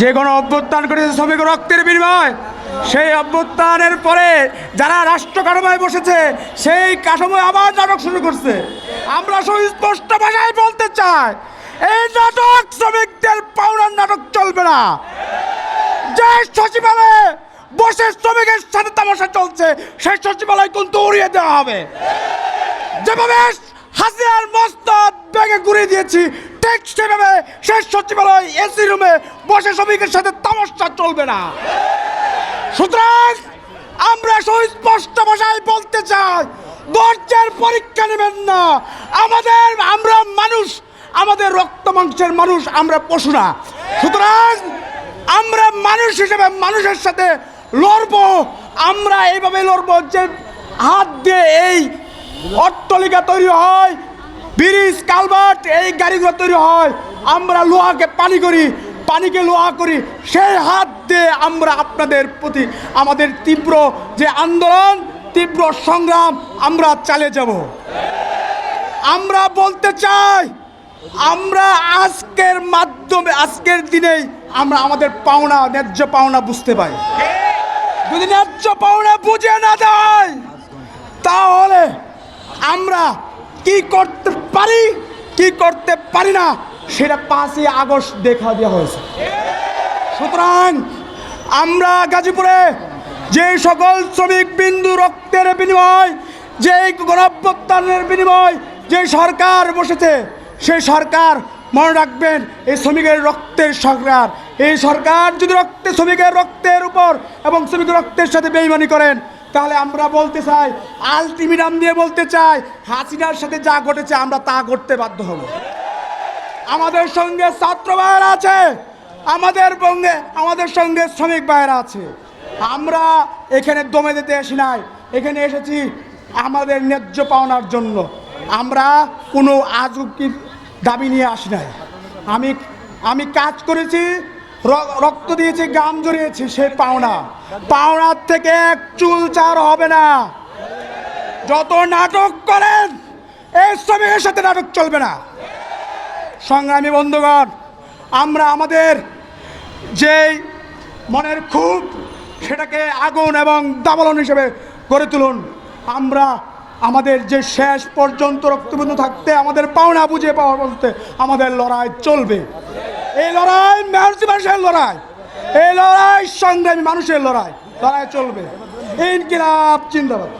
যে কোনো অভ্যুত্থান করেছে শ্রমিক রক্তের বিনিময়, সেই অভ্যুত্থানের পরে যারা রাষ্ট্র কাঠামোয় বসেছে, সেই কাঠামোয় আবার নাটক শুরু করছে। আমরা সুস্পষ্ট ভাষায় বলতে চাই, এই নাটক শ্রমিকদের পাওনার নাটক চলবে না। যে সচিবালয়ে বসে শ্রমিকের সাথে তামাশা চলছে, সেই সচিবালয় কিন্তু উড়িয়ে দেওয়া হবে। যেভাবে হাসিনার মস্তদ ব্যাগে ঘুরিয়ে দিয়েছি ঠিক সেভাবে শেষ সচিবালয় এসি রুমে বসে শ্রমিকের সাথে তামাশা চলবে না। সুতরাং আমরা সুস্পষ্ট ভাষায় বলতে চাই, ধৈর্যের পরীক্ষা নেবেন না। আমাদের, আমরা মানুষ, আমাদের রক্ত মাংসের মানুষ, আমরা পশু না। সুতরাং আমরা মানুষ হিসেবে মানুষের সাথে লড়বো। আমরা এইভাবে লড়বো যে হাত দিয়ে এই অট্টলিকা তৈরি হয় ব্রিজ, কালভার্ট, এই গাড়িগুলো তৈরি হয়। আমরা লোহাকে পানি করি, পানিকে লোহা করি। সেই হাত দিয়ে আমরা আপনাদের প্রতি আমাদের তীব্র যে আন্দোলন, তীব্র সংগ্রাম, আমরা চালিয়ে যাব। আমরা বলতে চাই, আমরা আজকের মাধ্যমে, আজকের দিনেই আমরা আমাদের পাওনা, ন্যায্য পাওনা বুঝতে পাই। যদি ন্যায্য পাওনা বুঝে না দেয় তাহলে আমরা কি করতে পারি, কি করতে পারি না, সেটা পাঁচই আগস্ট দেখা দেওয়া হয়েছে। সুতরাং আমরা গাজীপুরে যে সকল শ্রমিক বিন্দু রক্তের বিনিময়, যে গণঅভ্যুত্থানের বিনিময় যে সরকার বসেছে সেই সরকার মনে রাখবেন, এই শ্রমিকের রক্তের সরকার এই সরকার যদি রক্তে, শ্রমিকের রক্তের উপর এবং শ্রমিকের রক্তের সাথে বেইমানি করেন তাহলে আমরা বলতে চাই আলটিমিটাম দিয়ে বলতে চাই, হাসিনার সাথে যা ঘটেছে আমরা তা করতে বাধ্য হব। আমাদের সঙ্গে ছাত্র ভাইয়েরা আছে, আমাদের সঙ্গে আমাদের সঙ্গে শ্রমিক ভাইয়েরা আছে। আমরা এখানে দমে দিতে আসি নাই, এখানে এসেছি আমাদের ন্যায্য পাওনার জন্য। আমরা কোনো আজুকির দাবি নিয়ে আসি নাই। আমি আমি কাজ করেছি রক্ত দিয়েছি, গাম জড়িয়েছি, সে পাওনা। পাওনার থেকে এক চুল চার হবে না। যত নাটক করেন, এই শ্রমিকের সাথে নাটক চলবে না। সংগ্রামী বন্ধুগণ, আমরা আমাদের যে মনের খুব, সেটাকে আগুন এবং দাবলন হিসেবে গড়ে তুলুন। আমরা আমাদের যে শেষ পর্যন্ত রক্তবিন্দু থাকতে আমাদের পাওনা বুঝে পাওয়া বলতে আমাদের লড়াই চলবে। এই লড়াই মেহনতি মানুষের লড়াই। এই লড়াই সংগ্রামী মানুষের লড়াই। লড়াই চলবে। ইনকিলাব জিন্দাবাদ।